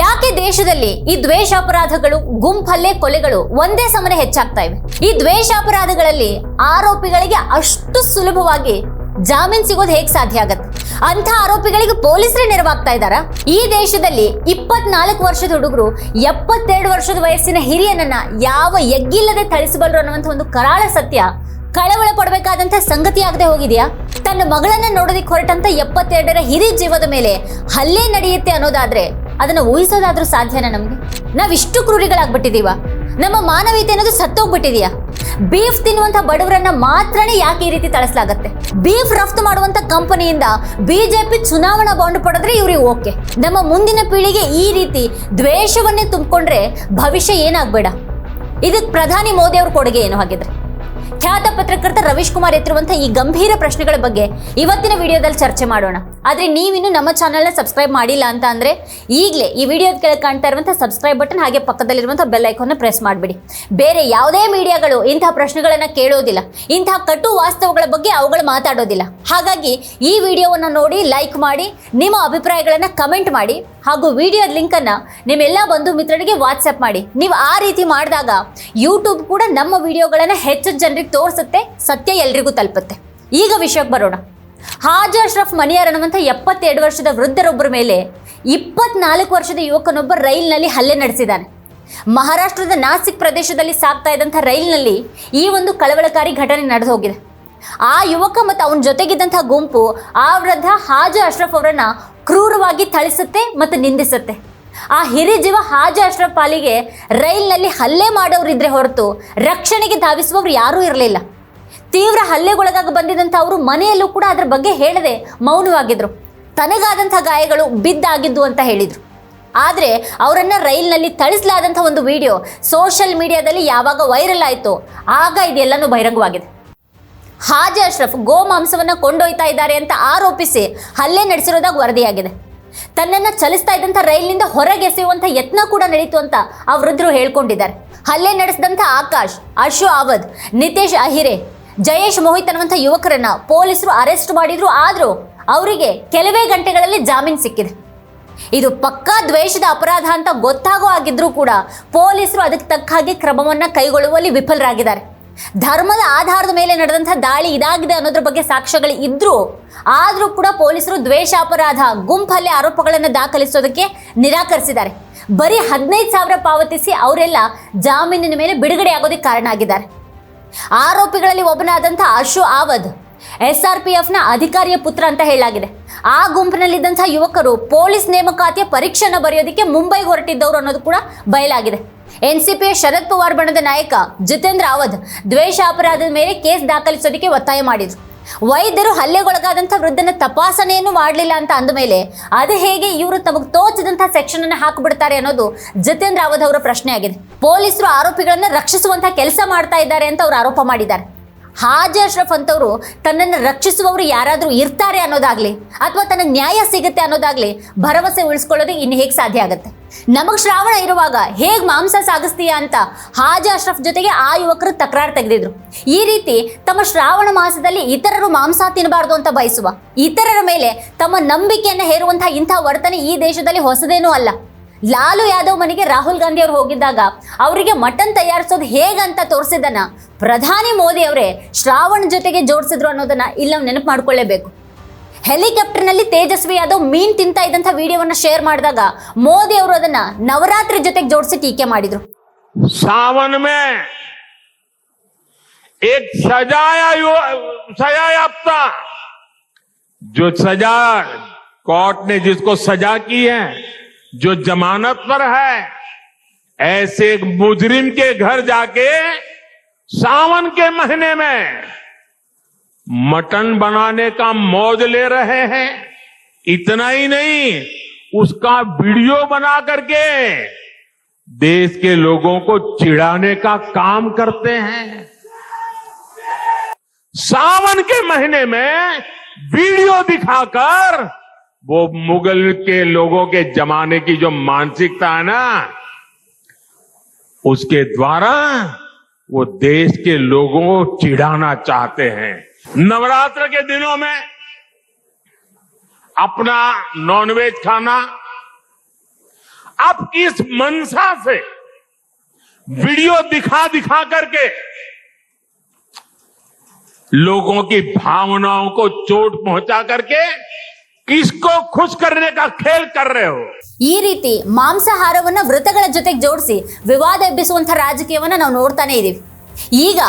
ಯಾಕೆ ದೇಶದಲ್ಲಿ ಈ ದ್ವೇಷ ಅಪರಾಧಗಳು ಗುಂಪಲ್ಲೇ ಕೊಲೆಗಳು ಒಂದೇ ಸಮನೆ ಹೆಚ್ಚಾಗ್ತಾ ಇವೆ? ಈ ದ್ವೇಷಾಪರಾಧಗಳಲ್ಲಿ ಆರೋಪಿಗಳಿಗೆ ಅಷ್ಟು ಸುಲಭವಾಗಿ ಜಾಮೀನ್ ಸಿಗೋದು ಹೇಗೆ ಸಾಧ್ಯ ಆಗತ್ತೆ? ಅಂತ ಆರೋಪಿಗಳಿಗೆ ಪೊಲೀಸರೇ ನೆರವಾಗ್ತಾ ಇದ್ದಾರಾ? ಈ ದೇಶದಲ್ಲಿ ಇಪ್ಪತ್ನಾಲ್ಕು ವರ್ಷದ ಹುಡುಗರು, ಎಪ್ಪತ್ತೆರಡು ವರ್ಷದ ವಯಸ್ಸಿನ ಹಿರಿಯನನ್ನ ಯಾವ ಎಗ್ಗಿಲ್ಲದೆ ಥಳಿಸಬಲ್ಲರು ಅನ್ನುವಂಥ ಒಂದು ಕರಾಳ ಸತ್ಯ ಕಳವಳ ಪಡಬೇಕಾದಂತ ಸಂಗತಿ ಆಗದೆ ಹೋಗಿದೆಯಾ? ತನ್ನ ಮಗಳನ್ನ ನೋಡೋದಿಕ್ಕೆ ಹೊರಟಂತ ಎಪ್ಪತ್ತೆರಡರ ಹಿರಿ ಜೀವದ ಮೇಲೆ ಹಲ್ಲೆ ನಡೆಯುತ್ತೆ ಅನ್ನೋದಾದ್ರೆ ಅದನ್ನ ಊಹಿಸೋದಾದ್ರೂ ಸಾಧ್ಯನಾ ನಮ್ಗೆ? ನಾವ್ ಇಷ್ಟು ಕ್ರೂರಿಗಳಾಗ್ಬಿಟ್ಟಿದೀವ. ನಮ್ಮ ಮಾನವೀಯತೆ ಅನ್ನೋದು ಸತ್ತೋಗ್ಬಿಟ್ಟಿದೆಯಾ. ಬೀಫ್ ತಿನ್ನುವಂತ ಬಡವರನ್ನ ಮಾತ್ರನೇ ಯಾಕೆ ಈ ರೀತಿ ತಳಿಸಲಾಗತ್ತೆ? ಬೀಫ್ ರಫ್ತು ಮಾಡುವಂತ ಕಂಪನಿಯಿಂದ ಬಿಜೆಪಿ ಚುನಾವಣಾ ಬಾಂಡ್ ಪಡೆದ್ರೆ ಇವ್ರಿಗೆ ಓಕೆ. ನಮ್ಮ ಮುಂದಿನ ಪೀಳಿಗೆ ಈ ರೀತಿ ದ್ವೇಷವನ್ನೇ ತುಂಬಿಕೊಂಡ್ರೆ ಭವಿಷ್ಯ ಏನಾಗಬೇಡ. ಇದಕ್ಕೆ ಪ್ರಧಾನಿ ಮೋದಿ ಅವ್ರ ಕೊಡುಗೆ ಏನು ಹಾಗಿದ್ರೆ? ಖ್ಯಾತ ಪತ್ರಕರ್ತ ರವೀಶ್ ಕುಮಾರ್ ಎತ್ತಿರುವಂತಹ ಈ ಗಂಭೀರ ಪ್ರಶ್ನೆಗಳ ಬಗ್ಗೆ ಇವತ್ತಿನ ವಿಡಿಯೋದಲ್ಲಿ ಚರ್ಚೆ ಮಾಡೋಣ. ಆದ್ರೆ ನೀವಿನ್ನು ನಮ್ಮ ಚಾನೆಲ್ನ ಸಬ್ಸ್ಕ್ರೈಬ್ ಮಾಡಿಲ್ಲ ಅಂತ ಅಂದರೆ ಈಗಲೇ ಈ ವಿಡಿಯೋದ ಕೆಳಗೆ ಕಾಣ್ತಾ ಇರುವಂಥ ಸಬ್ಸ್ಕ್ರೈಬ್ ಬಟನ್ ಹಾಗೆ ಪಕ್ಕದಲ್ಲಿರುವಂಥ ಬೆಲ್ ಐಕಾನ್ನ ಪ್ರೆಸ್ ಮಾಡಿಬಿಡಿ. ಬೇರೆ ಯಾವುದೇ ಮೀಡಿಯಾಗಳು ಇಂತಹ ಪ್ರಶ್ನೆಗಳನ್ನು ಕೇಳೋದಿಲ್ಲ ಇಂತಹ ಕಟು ವಾಸ್ತವಗಳ ಬಗ್ಗೆ ಅವುಗಳು ಮಾತಾಡೋದಿಲ್ಲ. ಹಾಗಾಗಿ ಈ ವಿಡಿಯೋವನ್ನು ನೋಡಿ, ಲೈಕ್ ಮಾಡಿ, ನಿಮ್ಮ ಅಭಿಪ್ರಾಯಗಳನ್ನು ಕಮೆಂಟ್ ಮಾಡಿ. ಹಾಗೂ ವಿಡಿಯೋದ ಲಿಂಕನ್ನು ನಿಮ್ಮೆಲ್ಲ ಬಂಧು ಮಿತ್ರರಿಗೆ ವಾಟ್ಸಪ್ ಮಾಡಿ. ನೀವು ಆ ರೀತಿ ಮಾಡಿದಾಗ ಯೂಟ್ಯೂಬ್ ಕೂಡ ನಮ್ಮ ವಿಡಿಯೋಗಳನ್ನು ಹೆಚ್ಚು ಜನರಿಗೆ ತೋರಿಸುತ್ತೆ, ಸತ್ಯ ಎಲ್ರಿಗೂ ತಲುಪುತ್ತೆ. ಈಗ ವಿಷಯಕ್ಕೆ ಬರೋಣ. ಹಾಜಾ ಅಶ್ರಫ್ ಮನಿಯಾರ್ ಅನ್ನುವಂಥ ಎಪ್ಪತ್ತೆರಡು ವರ್ಷದ ವೃದ್ಧರೊಬ್ಬರ ಮೇಲೆ ಇಪ್ಪತ್ನಾಲ್ಕು ವರ್ಷದ ಯುವಕನೊಬ್ಬ ರೈಲ್ನಲ್ಲಿ ಹಲ್ಲೆ ನಡೆಸಿದ್ದಾನೆ. ಮಹಾರಾಷ್ಟ್ರದ ನಾಸಿಕ್ ಪ್ರದೇಶದಲ್ಲಿ ಸಾಗ್ತಾ ಇದ್ದಂಥ ರೈಲ್ನಲ್ಲಿ ಈ ಒಂದು ಕಳವಳಕಾರಿ ಘಟನೆ ನಡೆದು ಹೋಗಿದೆ. ಆ ಯುವಕ ಮತ್ತು ಅವನ ಜೊತೆಗಿದ್ದಂಥ ಗುಂಪು ಆ ವೃದ್ಧ ಹಾಜ ಅಶ್ರಫ್ ಅವರನ್ನ ಕ್ರೂರವಾಗಿ ಥಳಿಸುತ್ತೆ ಮತ್ತು ನಿಂದಿಸುತ್ತೆ. ಆ ಹಿರಿಜೀವ ಹಾಜ ಅಶ್ರಫ್ ಪಾಲಿಗೆ ರೈಲ್ನಲ್ಲಿ ಹಲ್ಲೆ ಮಾಡೋರಿದ್ರೆ ಹೊರತು ರಕ್ಷಣೆಗೆ ಧಾವಿಸುವವರು ಯಾರೂ ಇರಲಿಲ್ಲ. ತೀವ್ರ ಹಲ್ಲೆಗೊಳಗಾಗಿ ಬಂದಿದ್ದಂಥ ಅವರು ಮನೆಯಲ್ಲೂ ಕೂಡ ಅದರ ಬಗ್ಗೆ ಹೇಳದೆ ಮೌನವಾಗಿದ್ರು. ತನಗಾದಂಥ ಗಾಯಗಳು ಬಿದ್ದಾಗಿದ್ದು ಅಂತ ಹೇಳಿದರು. ಆದರೆ ಅವರನ್ನು ರೈಲ್ನಲ್ಲಿ ಥಳಿಸಲಾದಂಥ ಒಂದು ವಿಡಿಯೋ ಸೋಷಿಯಲ್ ಮೀಡಿಯಾದಲ್ಲಿ ಯಾವಾಗ ವೈರಲ್ ಆಯಿತು ಆಗ ಇದೆಲ್ಲನೂ ಬಹಿರಂಗವಾಗಿದೆ. ಹಾಜ ಅಶ್ರಫ್ ಗೋಮಾಂಸವನ್ನ ಕೊಂಡೊಯ್ತಾ ಇದ್ದಾರೆ ಅಂತ ಆರೋಪಿಸಿ ಹಲ್ಲೆ ನಡೆಸಿರೋದಾಗಿ ವರದಿಯಾಗಿದೆ. ತನ್ನನ್ನು ಚಲಿಸ್ತಾ ಇದ್ದಂಥ ರೈಲಿನಿಂದ ಹೊರಗೆಸೆಯುವಂಥ ಯತ್ನ ಕೂಡ ನಡೀತು ಅಂತ ಆ ವೃದ್ಧರು ಹೇಳ್ಕೊಂಡಿದ್ದಾರೆ. ಹಲ್ಲೆ ನಡೆಸಿದಂಥ ಆಕಾಶ್, ಅಶು ಅವಧ್ ನಿತೇಶ್ ಅಹಿರೆ, ಜಯೇಶ್ ಮೋಹಿತ್ ಅನ್ನುವಂಥ ಯುವಕರನ್ನ ಪೊಲೀಸರು ಅರೆಸ್ಟ್ ಮಾಡಿದ್ರು. ಆದರೂ ಅವರಿಗೆ ಕೆಲವೇ ಗಂಟೆಗಳಲ್ಲಿ ಜಾಮೀನು ಸಿಕ್ಕಿದೆ. ಇದು ಪಕ್ಕಾ ದ್ವೇಷದ ಅಪರಾಧ ಅಂತ ಗೊತ್ತಾಗೋ ಆಗಿದ್ರೂ ಕೂಡ ಪೊಲೀಸರು ಅದಕ್ಕೆ ತಕ್ಕ ಹಾಗೆ ಕ್ರಮವನ್ನು ಕೈಗೊಳ್ಳುವಲ್ಲಿ ವಿಫಲರಾಗಿದ್ದಾರೆ. ಧರ್ಮದ ಆಧಾರದ ಮೇಲೆ ನಡೆದಂಥ ದಾಳಿ ಇದಾಗಿದೆ ಅನ್ನೋದ್ರ ಬಗ್ಗೆ ಸಾಕ್ಷ್ಯಗಳು ಇದ್ರೂ ಆದರೂ ಕೂಡ ಪೊಲೀಸರು ದ್ವೇಷ ಅಪರಾಧ ಗುಂಪಲ್ಲೇ ಆರೋಪಗಳನ್ನು ದಾಖಲಿಸೋದಕ್ಕೆ ನಿರಾಕರಿಸಿದ್ದಾರೆ. ಬರೀ ಹದಿನೈದು ಸಾವಿರ ಪಾವತಿಸಿ ಅವರೆಲ್ಲ ಜಾಮೀನಿನ ಮೇಲೆ ಬಿಡುಗಡೆ ಆಗೋದಕ್ಕೆ ಕಾರಣ ಆಗಿದ್ದಾರೆ. ಆರೋಪಿಗಳಲ್ಲಿ ಒಬ್ಬನಾದಂಥ Ashu Awad S R P ಎಫ್ನ ಅಧಿಕಾರಿಯ ಪುತ್ರ ಅಂತ ಹೇಳಲಾಗಿದೆ. ಆ ಗುಂಪಿನಲ್ಲಿದ್ದಂಥ ಯುವಕರು ಪೊಲೀಸ್ ನೇಮಕಾತಿಯ ಪರೀಕ್ಷೆಯನ್ನು ಬರೆಯೋದಕ್ಕೆ ಮುಂಬೈಗೆ ಹೊರಟಿದ್ದವರು ಅನ್ನೋದು ಕೂಡ ಬಯಲಾಗಿದೆ. ಎನ್ ಸಿ ಪಿಯ ಶರದ್ ಪವಾರ್ ಬಣದ ನಾಯಕ ಜಿತೇಂದ್ರ ಅವಧ್ ದ್ವೇಷ ಅಪರಾಧದ ಮೇಲೆ ಕೇಸ್ ದಾಖಲಿಸೋದಕ್ಕೆ ಒತ್ತಾಯ ಮಾಡಿದ್ರು. ವೈದ್ಯರು ಹಲ್ಲೆಗೊಳಗಾದಂಥ ವೃದ್ಧನ ತಪಾಸಣೆಯನ್ನು ಮಾಡಲಿಲ್ಲ ಅಂತ ಅಂದ ಮೇಲೆ ಅದು ಹೇಗೆ ಇವರು ತಮಗೆ ತೋಚಿದಂಥ ಸೆಕ್ಷನ್ ಅನ್ನು ಹಾಕಿಬಿಡ್ತಾರೆ ಅನ್ನೋದು ಜಿತೇಂದ್ರ ಅವಧ್ ಅವರ ಪ್ರಶ್ನೆ ಆಗಿದೆ ಪೊಲೀಸರು ಆರೋಪಿಗಳನ್ನು ರಕ್ಷಿಸುವಂತಹ ಕೆಲಸ ಮಾಡ್ತಾ ಇದ್ದಾರೆ ಅಂತ ಅವರು ಆರೋಪ ಮಾಡಿದ್ದಾರೆ. ಹಾಜಿ ಅಶ್ರಫ್ ಅಂತವರು ತನ್ನನ್ನು ರಕ್ಷಿಸುವವರು ಯಾರಾದರೂ ಇರ್ತಾರೆ ಅನ್ನೋದಾಗ್ಲಿ ಅಥವಾ ತನ್ನ ನ್ಯಾಯ ಸಿಗುತ್ತೆ ಅನ್ನೋದಾಗ್ಲಿ ಭರವಸೆ ಉಳಿಸ್ಕೊಳ್ಳೋದು ಇನ್ನು ಹೇಗೆ ಸಾಧ್ಯ ಆಗುತ್ತೆ? ನಮಗ್ ಶ್ರಾವಣ ಇರುವಾಗ ಹೇಗ್ ಮಾಂಸ ಸಾಗಿಸ್ತೀಯ ಅಂತ ಹಾಜ ಅಶ್ರಫ್ ಜೊತೆಗೆ ಆ ಯುವಕರು ತಕರಾರು ತೆಗೆದಿದ್ರು. ಈ ರೀತಿ ತಮ್ಮ ಶ್ರಾವಣ ಮಾಸದಲ್ಲಿ ಇತರರು ಮಾಂಸ ತಿನ್ನಬಾರ್ದು ಅಂತ ಬಯಸುವ, ಇತರರ ಮೇಲೆ ತಮ್ಮ ನಂಬಿಕೆಯನ್ನು ಹೇರುವಂತಹ ಇಂಥ ವರ್ತನೆ ಈ ದೇಶದಲ್ಲಿ ಹೊಸದೇನೂ ಅಲ್ಲ. ಲಾಲು ಯಾದವ್ ಮನೆಗೆ ರಾಹುಲ್ ಗಾಂಧಿ ಅವರು ಹೋಗಿದ್ದಾಗ ಅವರಿಗೆ ಮಟನ್ ತಯಾರಿಸೋದು ಹೇಗಂತ ತೋರಿಸಿದ್ದನ್ನ ಪ್ರಧಾನಿ ಮೋದಿ ಅವರೇ ಶ್ರಾವಣ ಜೊತೆಗೆ ಜೋಡಿಸಿದ್ರು ಅನ್ನೋದನ್ನ ಇಲ್ಲಿ ನಾವು ನೆನಪು ಮಾಡ್ಕೊಳ್ಳೇಬೇಕು. ಹೆಲಿಕಾಪ್ಟರ್ನಲ್ಲಿ ತೇಜಸ್ವಿ ಯಾದವ್ ಮೀನ್ ತಿಂತಾ ಇದ್ದಂಥ ವಿಡಿಯೋವನ್ನ ಶೇರ್ ಮಾಡಿದಾಗ ಮೋದಿ ಅವರು ಅದನ್ನ ನವರಾತ್ರಿ ಜೊತೆಗೆ ಜೋಡಿಸಿ ಟೀಕೆ ಮಾಡಿದ್ರು सावन में एक सजाया यु- सजा याफ्ता जो सजा कोर्ट ने जिसको सजा की है जो जमानत पर है ऐसे एक मुजरिम के घर जाके सावन के महीने में मटन बनाने का मौज ले रहे हैं। इतना ही नहीं, उसका वीडियो बना करके देश के लोगों को चिढ़ाने का काम करते हैं। सावन के महीने में वीडियो दिखाकर वो मुगल के लोगों के जमाने की जो मानसिकता है ना, उसके द्वारा वो देश के लोगों को चिढ़ाना चाहते हैं। नवरात्र के दिनों में अपना नॉनवेज खाना आप किस मनसा से वीडियो दिखा दिखा करके लोगों की भावनाओं को चोट पहुंचा करके किसको खुश करने का खेल कर रहे हो ಈ ರೀತಿ ಮಾಂಸಾಹಾರವನ್ನ ವೃತಗಳ ಜೊತೆಗೆ ಜೋಡಿಸಿ ವಿವಾದ ಎಬ್ಬಿಸುವಂಥ ರಾಜಕೀಯವನ್ನ ನಾವು ನೋಡ್ತಾನೆ ಇದೀವಿ ಈಗ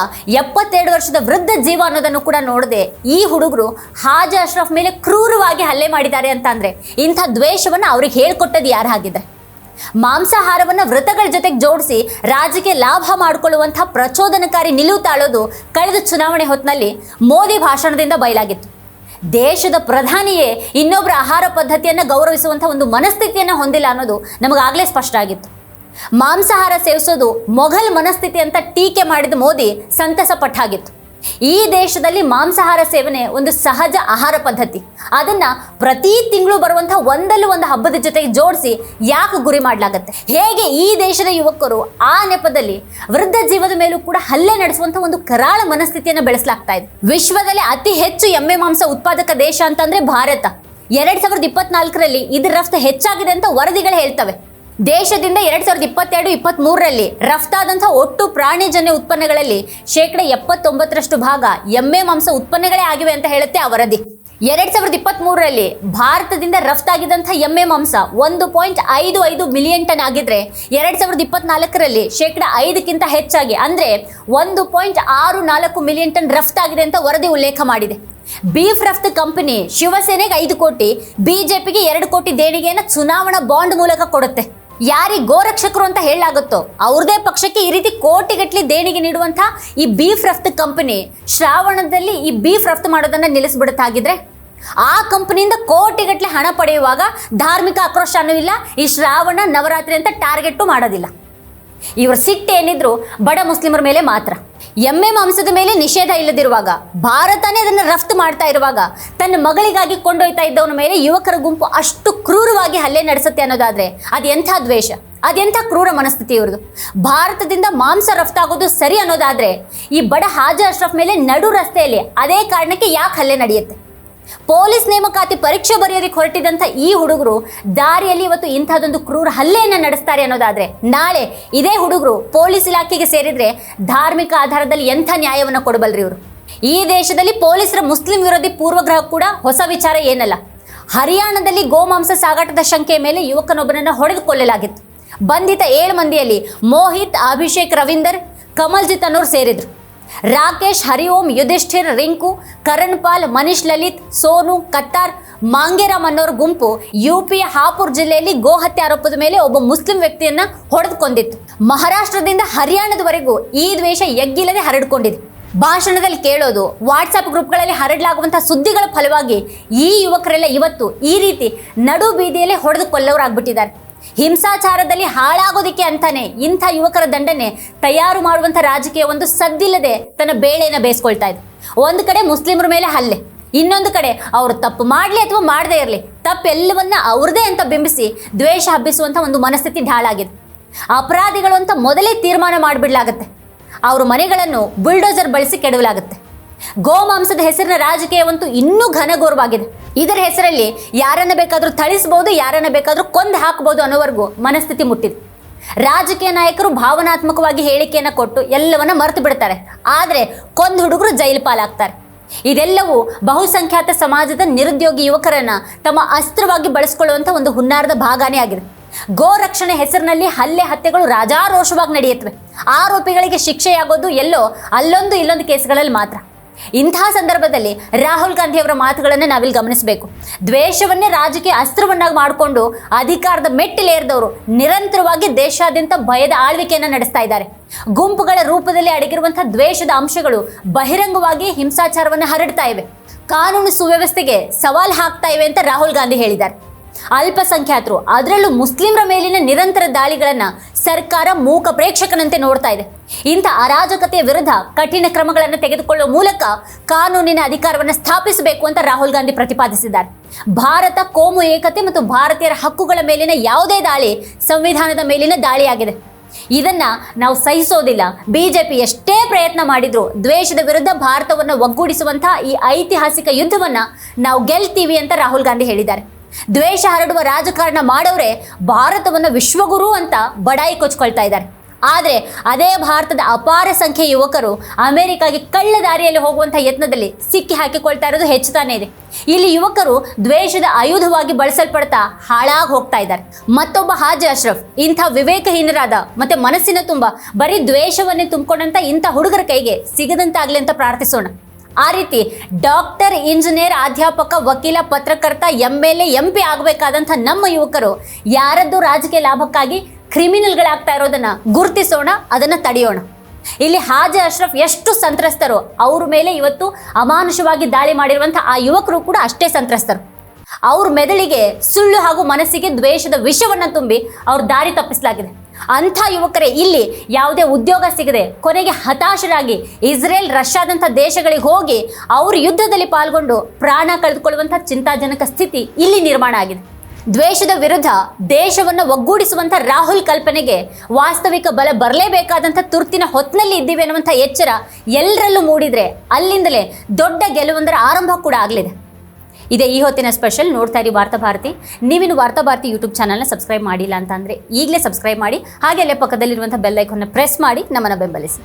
ಎಪ್ಪತ್ತೆರಡು ವರ್ಷದ ವೃದ್ಧ ಜೀವ ಅನ್ನೋದನ್ನು ಕೂಡ ನೋಡದೆ ಈ ಹುಡುಗರು ಹಾಜ ಅಶ್ರಫ್ ಮೇಲೆ ಕ್ರೂರವಾಗಿ ಹಲ್ಲೆ ಮಾಡಿದ್ದಾರೆ ಅಂತ ಅಂದ್ರೆ ಇಂಥ ದ್ವೇಷವನ್ನು ಅವ್ರಿಗೆ ಹೇಳ್ಕೊಟ್ಟದ್ದು ಯಾರು ಆಗಿದೆ ಮಾಂಸಾಹಾರವನ್ನ ವೃತಗಳ ಜೊತೆಗೆ ಜೋಡಿಸಿ ರಾಜಕೀಯ ಲಾಭ ಮಾಡಿಕೊಳ್ಳುವಂಥ ಪ್ರಚೋದನಕಾರಿ ನಿಲುವು ತಾಳೋದು ಕಳೆದ ಚುನಾವಣೆ ಹೊತ್ತಿನಲ್ಲಿ ಮೋದಿ ಭಾಷಣದಿಂದ ಬಯಲಾಗಿತ್ತು. ದೇಶದ ಪ್ರಧಾನಿಯೇ ಇನ್ನೊಬ್ಬರ ಆಹಾರ ಪದ್ಧತಿಯನ್ನು ಗೌರವಿಸುವಂಥ ಒಂದು ಮನಸ್ಥಿತಿಯನ್ನು ಹೊಂದಿಲ್ಲ ಅನ್ನೋದು ನಮಗಾಗಲೇ ಸ್ಪಷ್ಟ ಆಗಿತ್ತು. ಮಾಂಸಾಹಾರ ಸೇವಿಸೋದು ಮೊಘಲ್ ಮನಸ್ಥಿತಿ ಅಂತ ಟೀಕೆ ಮಾಡಿದ ಮೋದಿ ಸಂತಸ ಪಟ್ಟಾಗಿತ್ತು. ಈ ದೇಶದಲ್ಲಿ ಮಾಂಸಾಹಾರ ಸೇವನೆ ಒಂದು ಸಹಜ ಆಹಾರ ಪದ್ಧತಿ. ಅದನ್ನ ಪ್ರತಿ ತಿಂಗಳು ಬರುವಂತಹ ಒಂದಲ್ಲ ಒಂದು ಹಬ್ಬದ ಜೊತೆಗೆ ಜೋಡಿಸಿ ಯಾಕೆ ಗುರಿ ಮಾಡಲಾಗತ್ತೆ? ಹೇಗೆ ಈ ದೇಶದ ಯುವಕರು ಆ ನೆಪದಲ್ಲಿ ವೃದ್ಧ ಜೀವದ ಮೇಲೂ ಕೂಡ ಹಲ್ಲೆ ನಡೆಸುವಂತಹ ಒಂದು ಕರಾಳ ಮನಸ್ಥಿತಿಯನ್ನು ಬೆಳೆಸಲಾಗ್ತಾ ಇದೆ. ವಿಶ್ವದಲ್ಲಿ ಅತಿ ಹೆಚ್ಚು ಎಮ್ಮೆ ಮಾಂಸ ಉತ್ಪಾದಕ ದೇಶ ಅಂತಂದ್ರೆ ಭಾರತ. ಎರಡ್ ಸಾವಿರದ ಇಪ್ಪತ್ನಾಲ್ಕರಲ್ಲಿ ಇದ್ರ ರಫ್ತು ಹೆಚ್ಚಾಗಿದೆ ಅಂತ ವರದಿಗಳು ಹೇಳ್ತವೆ. ದೇಶದಿಂದ ಎರಡ್ ಸಾವಿರದ ಇಪ್ಪತ್ತೆರಡು ಇಪ್ಪತ್ತ್ ಮೂರರಲ್ಲಿ ರಫ್ತಾದಂತಹ ಒಟ್ಟು ಪ್ರಾಣಿಜನ್ಯ ಉತ್ಪನ್ನಗಳಲ್ಲಿ ಶೇಕಡ ಎಪ್ಪತ್ತೊಂಬತ್ತರಷ್ಟು ಭಾಗ ಎಮ್ಮೆ ಮಾಂಸ ಉತ್ಪನ್ನಗಳೇ ಆಗಿವೆ ಅಂತ ಹೇಳುತ್ತೆ ಆ ವರದಿ. ಎರಡ್ ಸಾವಿರದ ಇಪ್ಪತ್ತ್ ಮೂರರಲ್ಲಿ ಭಾರತದಿಂದ ರಫ್ತಾಗಿದ್ದಂಥ ಎಮ್ಮೆ ಮಾಂಸ ಒಂದು ಪಾಯಿಂಟ್ ಐದು ಐದು ಮಿಲಿಯನ್ ಟನ್ ಆಗಿದ್ರೆ ಎರಡ್ ಸಾವಿರದ ಇಪ್ಪತ್ನಾಲ್ಕರಲ್ಲಿ ಶೇಕಡ ಐದಕ್ಕಿಂತ ಹೆಚ್ಚಾಗಿ, ಅಂದ್ರೆ ಒಂದು ಪಾಯಿಂಟ್ ಆರು ನಾಲ್ಕು ಮಿಲಿಯನ್ ಟನ್ ರಫ್ತಾಗಿದೆ ಅಂತ ವರದಿ ಉಲ್ಲೇಖ ಮಾಡಿದೆ. ಬೀಫ್ ರಫ್ತು ಕಂಪನಿ ಶಿವಸೇನೆಗೆ ಐದು ಕೋಟಿ, ಬಿಜೆಪಿಗೆ ಎರಡು ಕೋಟಿ ದೇಣಿಗೆಯನ್ನು ಚುನಾವಣಾ ಬಾಂಡ್ ಮೂಲಕ ಕೊಡುತ್ತೆ. ಯಾರಿಗೆ ಗೋರಕ್ಷಕರು ಅಂತ ಹೇಳಲಾಗುತ್ತೋ, ಅವ್ರದೇ ಪಕ್ಷಕ್ಕೆ ಈ ರೀತಿ ಕೋಟಿಗಟ್ಟಲೆ ದೇಣಿಗೆ ನೀಡುವಂಥ ಈ ಬೀಫ್ ರಫ್ತು ಕಂಪನಿ ಶ್ರಾವಣದಲ್ಲಿ ಈ ಬೀಫ್ ರಫ್ತು ಮಾಡೋದನ್ನ ನಿಲ್ಲಿಸ್ಬಿಡುತ್ತಾಗಿದ್ರೆ? ಆ ಕಂಪನಿಯಿಂದ ಕೋಟಿಗಟ್ಟಲೆ ಹಣ ಪಡೆಯುವಾಗ ಧಾರ್ಮಿಕ ಆಕ್ರೋಶನೂ ಇಲ್ಲ, ಈ ಶ್ರಾವಣ ನವರಾತ್ರಿ ಅಂತ ಟಾರ್ಗೆಟ್ಟು ಮಾಡೋದಿಲ್ಲ. ಇವರ ಸಿಟ್ಟು ಏನಿದ್ರು ಬಡ ಮುಸ್ಲಿಮರ ಮೇಲೆ ಮಾತ್ರ. ಎಮ್ಮೆ ಮಾಂಸದ ಮೇಲೆ ನಿಷೇಧ ಇಲ್ಲದಿರುವಾಗ, ಭಾರತನೇ ಅದನ್ನು ರಫ್ತು ಮಾಡ್ತಾ ಇರುವಾಗ, ತನ್ನ ಮಗಳಿಗಾಗಿ ಕೊಂಡೊಯ್ತಾ ಇದ್ದವನ ಮೇಲೆ ಯುವಕರ ಗುಂಪು ಅಷ್ಟು ಕ್ರೂರವಾಗಿ ಹಲ್ಲೆ ನಡೆಸುತ್ತೆ ಅನ್ನೋದಾದ್ರೆ ಅದೆಂಥ ದ್ವೇಷ? ಅದೆಂಥ ಕ್ರೂರ ಮನಸ್ಥಿತಿ ಇವ್ರದ್ದು ಭಾರತದಿಂದ ಮಾಂಸ ರಫ್ತಾಗೋದು ಸರಿ ಅನ್ನೋದಾದ್ರೆ, ಈ ಬಡ ಹಾಜ ಅಶ್ರಫ್ ಮೇಲೆ ನಡು ರಸ್ತೆಯಲ್ಲಿ ಅದೇ ಕಾರಣಕ್ಕೆ ಯಾಕೆ ಹಲ್ಲೆ ನಡೆಯುತ್ತೆ? ಪೊಲೀಸ್ ನೇಮಕಾತಿ ಪರೀಕ್ಷೆ ಬರೆಯೋದಕ್ಕೆ ಹೊರಟಿದಂಥ ಈ ಹುಡುಗರು ದಾರಿಯಲ್ಲಿ ಇವತ್ತು ಇಂಥದ್ದೊಂದು ಕ್ರೂರ ಹಲ್ಲೆಯನ್ನು ನಡೆಸ್ತಾರೆ ಅನ್ನೋದಾದ್ರೆ ನಾಳೆ ಇದೇ ಹುಡುಗರು ಪೊಲೀಸ್ ಇಲಾಖೆಗೆ ಸೇರಿದ್ರೆ ಧಾರ್ಮಿಕ ಆಧಾರದಲ್ಲಿ ಎಂಥ ನ್ಯಾಯವನ್ನು ಕೊಡಬಲ್ರಿ ಇವರು? ಈ ದೇಶದಲ್ಲಿ ಪೊಲೀಸರ ಮುಸ್ಲಿಂ ವಿರೋಧಿ ಪೂರ್ವಗ್ರಹ ಕೂಡ ಹೊಸ ವಿಚಾರ ಏನಲ್ಲ. ಹರಿಯಾಣದಲ್ಲಿ ಗೋಮಾಂಸ ಸಾಗಾಟದ ಶಂಕೆಯ ಮೇಲೆ ಯುವಕನೊಬ್ಬನನ್ನು ಹೊಡೆದುಕೊಳ್ಳಲಾಗಿತ್ತು. ಬಂಧಿತ ಏಳು ಮಂದಿಯಲ್ಲಿ ಮೋಹಿತ್, ಅಭಿಷೇಕ್, ರವೀಂದರ್, ಕಮಲ್ಜಿತ್ ಅನ್ನೋರು ಸೇರಿದ್ರು. ರಾಕೇಶ್, ಹರಿಓಂ, ಯುಧಿಷ್ಠಿರ್, ರಿಂಕು ಕರಣ್ ಮನೀಶ್ ಲಲಿತ್, ಸೋನು ಕತ್ತಾರ್ ಮಾಂಗೇರಾಮ್ ಅನ್ನೋರ್ ಗುಂಪು ಯುಪಿಯ ಹಾಪುರ್ ಜಿಲ್ಲೆಯಲ್ಲಿ ಗೋಹತ್ಯೆ ಆರೋಪದ ಮೇಲೆ ಒಬ್ಬ ಮುಸ್ಲಿಂ ವ್ಯಕ್ತಿಯನ್ನ ಹೊಡೆದುಕೊಂಡಿತ್ತು. ಮಹಾರಾಷ್ಟ್ರದಿಂದ ಹರಿಯಾಣದವರೆಗೂ ಈ ದ್ವೇಷ ಎಗ್ಗಿಲ್ಲದೆ ಹರಡಿಕೊಂಡಿದೆ. ಭಾಷಣದಲ್ಲಿ ಕೇಳೋದು ವಾಟ್ಸಪ್ ಗ್ರೂಪ್ಗಳಲ್ಲಿ ಹರಡಲಾಗುವಂತಹ ಸುದ್ದಿಗಳ ಫಲವಾಗಿ ಈ ಯುವಕರೆಲ್ಲ ಇವತ್ತು ಈ ರೀತಿ ನಡು ಬೀದಿಯಲ್ಲಿ ಹೊಡೆದು ಕೊಲ್ಲವರಾಗ್ಬಿಟ್ಟಿದ್ದಾರೆ ಹಿಂಸಾಚಾರದಲ್ಲಿ ಹಾಳಾಗೋದಿಕ್ಕೆ ಅಂತಾನೆ ಇಂಥ ಯುವಕರ ದಂಡನೆ ತಯಾರು ಮಾಡುವಂಥ ರಾಜಕೀಯ ಒಂದು ಸದ್ದಿಲ್ಲದೆ ತನ್ನ ಬೇಳೆನ ಬೇಯಿಸ್ಕೊಳ್ತಾ ಇದೆ ಒಂದು ಕಡೆ ಮುಸ್ಲಿಮರ ಮೇಲೆ ಹಲ್ಲೆ, ಇನ್ನೊಂದು ಕಡೆ ಅವರು ತಪ್ಪು ಮಾಡಲಿ ಅಥವಾ ಮಾಡದೇ ಇರಲಿ ತಪ್ಪೆಲ್ಲವನ್ನ ಅವ್ರದೇ ಅಂತ ಬಿಂಬಿಸಿ ದ್ವೇಷ ಹಬ್ಬಿಸುವಂಥ ಒಂದು ಮನಸ್ಥಿತಿ ಢಾಳಾಗಿದೆ ಅಪರಾಧಿಗಳು ಅಂತ ಮೊದಲೇ ತೀರ್ಮಾನ ಮಾಡಿಬಿಡ್ಲಾಗತ್ತೆ. ಅವ್ರ ಮನೆಗಳನ್ನು ಬುಲ್ಡೋಸರ್ ಬಳಸಿ ಕೆಡವಲಾಗುತ್ತೆ. ಗೋಮಾಂಸದ ಹೆಸರಿನ ರಾಜಕೀಯವಂತೂ ಇನ್ನೂ ಘನಘೋರವಾಗಿದೆ ಇದರ ಹೆಸರಲ್ಲಿ ಯಾರನ್ನ ಬೇಕಾದರೂ ಥಳಿಸ್ಬೋದು, ಯಾರನ್ನ ಬೇಕಾದರೂ ಕೊಂದು ಹಾಕಬಹುದು ಅನ್ನೋವರೆಗೂ ಮನಸ್ಥಿತಿ ಮುಟ್ಟಿದೆ. ರಾಜಕೀಯ ನಾಯಕರು ಭಾವನಾತ್ಮಕವಾಗಿ ಹೇಳಿಕೆಯನ್ನು ಕೊಟ್ಟು ಎಲ್ಲವನ್ನ ಮರೆತು ಬಿಡ್ತಾರೆ. ಆದರೆ ಕೊಂದು ಹುಡುಗರು ಜೈಲು ಪಾಲಾಗ್ತಾರೆ. ಇದೆಲ್ಲವೂ ಬಹುಸಂಖ್ಯಾತ ಸಮಾಜದ ನಿರುದ್ಯೋಗಿ ಯುವಕರನ್ನ ತಮ್ಮ ಅಸ್ತ್ರವಾಗಿ ಬಳಸಿಕೊಳ್ಳುವಂಥ ಒಂದು ಹುನ್ನಾರದ ಭಾಗನೇ ಆಗಿದೆ. ಗೋ ರಕ್ಷಣೆ ಹೆಸರಿನಲ್ಲಿ ಹಲ್ಲೆ ಹತ್ಯೆಗಳು ರಾಜಾರೋಷವಾಗಿ ನಡೆಯುತ್ತವೆ. ಆರೋಪಿಗಳಿಗೆ ಶಿಕ್ಷೆಯಾಗೋದು ಎಲ್ಲೋ ಅಲ್ಲೊಂದು ಇಲ್ಲೊಂದು ಕೇಸ್ಗಳಲ್ಲಿ ಮಾತ್ರ. ಇಂತಹ ಸಂದರ್ಭದಲ್ಲಿ ರಾಹುಲ್ ಗಾಂಧಿಯವರ ಮಾತುಗಳನ್ನು ನಾವಿಲ್ಲಿ ಗಮನಿಸಬೇಕು. ದ್ವೇಷವನ್ನೇ ರಾಜಕೀಯ ಅಸ್ತ್ರವನ್ನಾಗಿ ಮಾಡಿಕೊಂಡು ಅಧಿಕಾರದ ಮೆಟ್ಟಿಲೇರಿದವರು ನಿರಂತರವಾಗಿ ದೇಶಾದ್ಯಂತ ಭಯದ ಆಳ್ವಿಕೆಯನ್ನು ನಡೆಸ್ತಾ ಇದ್ದಾರೆ. ಗುಂಪುಗಳ ರೂಪದಲ್ಲಿ ಅಡಗಿರುವಂತಹ ದ್ವೇಷದ ಅಂಶಗಳು ಬಹಿರಂಗವಾಗಿ ಹಿಂಸಾಚಾರವನ್ನು ಹರಡ್ತಾ ಇವೆ. ಕಾನೂನು ಸುವ್ಯವಸ್ಥೆಗೆ ಸವಾಲು ಹಾಕ್ತಾ ಇವೆ ಅಂತ ರಾಹುಲ್ ಗಾಂಧಿ ಹೇಳಿದ್ದಾರೆ. ಅಲ್ಪಸಂಖ್ಯಾತರು. ಅದರಲ್ಲೂ ಮುಸ್ಲಿಮರ ಮೇಲಿನ ನಿರಂತರ ದಾಳಿಗಳನ್ನು ಸರ್ಕಾರ ಮೂಕ ಪ್ರೇಕ್ಷಕನಂತೆ ನೋಡ್ತಾ ಇದೆ. ಇಂಥ ಅರಾಜಕತೆಯ ವಿರುದ್ಧ ಕಠಿಣ ಕ್ರಮಗಳನ್ನು ತೆಗೆದುಕೊಳ್ಳುವ ಮೂಲಕ ಕಾನೂನಿನ ಅಧಿಕಾರವನ್ನು ಸ್ಥಾಪಿಸಬೇಕು ಅಂತ ರಾಹುಲ್ ಗಾಂಧಿ ಪ್ರತಿಪಾದಿಸಿದ್ದಾರೆ. ಭಾರತ ಕೋಮು ಏಕತೆ ಮತ್ತು ಭಾರತೀಯರ ಹಕ್ಕುಗಳ ಮೇಲಿನ ಯಾವುದೇ ದಾಳಿ ಸಂವಿಧಾನದ ಮೇಲಿನ ದಾಳಿಯಾಗಿದೆ. ಇದನ್ನ ನಾವು ಸಹಿಸೋದಿಲ್ಲ. ಬಿಜೆಪಿ ಎಷ್ಟೇ ಪ್ರಯತ್ನ ಮಾಡಿದ್ರು ದ್ವೇಷದ ವಿರುದ್ಧ ಭಾರತವನ್ನು ಒಗ್ಗೂಡಿಸುವಂತಹ ಈ ಐತಿಹಾಸಿಕ ಯುದ್ಧವನ್ನ ನಾವು ಗೆಲ್ತೀವಿ ಅಂತ ರಾಹುಲ್ ಗಾಂಧಿ ಹೇಳಿದ್ದಾರೆ. ದ್ವೇಷ ಹರಡುವ ರಾಜಕಾರಣ ಮಾಡೋರೆ ಭಾರತವನ್ನು ವಿಶ್ವಗುರು ಅಂತ ಬಡಾಯಿ ಕೊಚ್ಕೊಳ್ತಾ ಇದ್ದಾರೆ. ಆದರೆ ಅದೇ ಭಾರತದ ಅಪಾರ ಸಂಖ್ಯೆ ಯುವಕರು ಅಮೆರಿಕಾಗೆ ಕಳ್ಳ ದಾರಿಯಲ್ಲಿ ಹೋಗುವಂಥ ಯತ್ನದಲ್ಲಿ ಸಿಕ್ಕಿ ಹಾಕಿಕೊಳ್ತಾ ಇರೋದು ಹೆಚ್ಚುತ್ತಾನೇ ಇದೆ. ಇಲ್ಲಿ ಯುವಕರು ದ್ವೇಷದ ಆಯುಧವಾಗಿ ಬಳಸಲ್ಪಡ್ತಾ ಹಾಳಾಗಿ ಹೋಗ್ತಾ ಇದ್ದಾರೆ. ಮತ್ತೊಬ್ಬ ಹಾಜಿ ಅಶ್ರಫ್, ಇಂಥ ವಿವೇಕಹೀನರಾದ ಮತ್ತೆ ಮನಸ್ಸಿನ ತುಂಬ ಬರೀ ದ್ವೇಷವನ್ನೇ ತುಂಬಿಕೊಂಡಂಥ ಇಂಥ ಹುಡುಗರ ಕೈಗೆ ಸಿಗದಂತಾಗಲಿ ಅಂತ ಪ್ರಾರ್ಥಿಸೋಣ. ಆ ರೀತಿ ಡಾಕ್ಟರ್, ಇಂಜಿನಿಯರ್, ಅಧ್ಯಾಪಕ, ವಕೀಲ, ಪತ್ರಕರ್ತ M L A M P ಆಗಬೇಕಾದಂಥ ನಮ್ಮ ಯುವಕರು ಯಾರದ್ದು ರಾಜಕೀಯ ಲಾಭಕ್ಕಾಗಿ ಕ್ರಿಮಿನಲ್ಗಳಾಗ್ತಾ ಇರೋದನ್ನ ಗುರುತಿಸೋಣ, ಅದನ್ನ ತಡೆಯೋಣ. ಇಲ್ಲಿ ಹಾಜಿ ಅಶ್ರಫ್ ಎಷ್ಟು ಸಂತ್ರಸ್ತರು ಅವ್ರ ಮೇಲೆ ಇವತ್ತು ಅಮಾನುಷವಾಗಿ ದಾಳಿ ಮಾಡಿರುವಂಥ ಆ ಯುವಕರು ಕೂಡ ಅಷ್ಟೇ ಸಂತ್ರಸ್ತರು. ಅವ್ರ ಮೆದುಳಿಗೆ ಸುಳ್ಳು ಹಾಗೂ ಮನಸ್ಸಿಗೆ ದ್ವೇಷದ ವಿಷವನ್ನು ತುಂಬಿ ಅವ್ರ ದಾರಿ ತಪ್ಪಿಸಲಾಗಿದೆ. ಅಂಥ ಯುವಕರೇ, ಇಲ್ಲಿ ಯಾವುದೇ ಉದ್ಯೋಗ ಸಿಗದೆ ಕೊನೆಗೆ ಹತಾಶರಾಗಿ ಇಸ್ರೇಲ್, ರಷ್ಯಾದಂಥ ದೇಶಗಳಿಗೆ ಹೋಗಿ ಅವ್ರ ಯುದ್ಧದಲ್ಲಿ ಪಾಲ್ಗೊಂಡು ಪ್ರಾಣ ಕಳೆದುಕೊಳ್ಳುವಂಥ ಚಿಂತಾಜನಕ ಸ್ಥಿತಿ ಇಲ್ಲಿ ನಿರ್ಮಾಣ ಆಗಿದೆ. ದ್ವೇಷದ ವಿರುದ್ಧ ದೇಶವನ್ನು ಒಗ್ಗೂಡಿಸುವಂಥ ರಾಹುಲ್ ಕಲ್ಪನೆಗೆ ವಾಸ್ತವಿಕ ಬಲ ಬರಲೇಬೇಕಾದಂಥ ತುರ್ತಿನ ಹೊತ್ತಿನಲ್ಲಿ ಇದ್ದೀವಿ ಅನ್ನುವಂಥ ಎಚ್ಚರ ಎಲ್ಲರಲ್ಲೂ ಮೂಡಿದರೆ ಅಲ್ಲಿಂದಲೇ ದೊಡ್ಡ ಗೆಲುವೊಂದರ ಆರಂಭ ಕೂಡ ಆಗಲಿದೆ. ಇದೇ ಈ ಹೊತ್ತಿನ ಸ್ಪೆಷಲ್ ನೋಡ್ತಾ ಇರಿ ವಾರ್ತಾ ಭಾರತಿ. ನೀವಿನ್ನು ವಾರ್ತಾ ಭಾರತಿ ಯೂಟ್ಯೂಬ್ ಚಾನಲ್ನ ಸಬ್ಸ್ಕ್ರೈಬ್ ಮಾಡಿಲ್ಲ ಅಂತ ಅಂದರೆ ಈಗಲೇ ಸಬ್ಸ್ಕ್ರೈಬ್ ಮಾಡಿ, ಹಾಗೆ ಅಲ್ಲೇ ಪಕ್ಕದಲ್ಲಿರುವಂಥ ಬೆಲ್ ಐಕನ್ನ ಪ್ರೆಸ್ ಮಾಡಿ, ನಮ್ಮನ್ನು ಬೆಂಬಲಿಸಿ.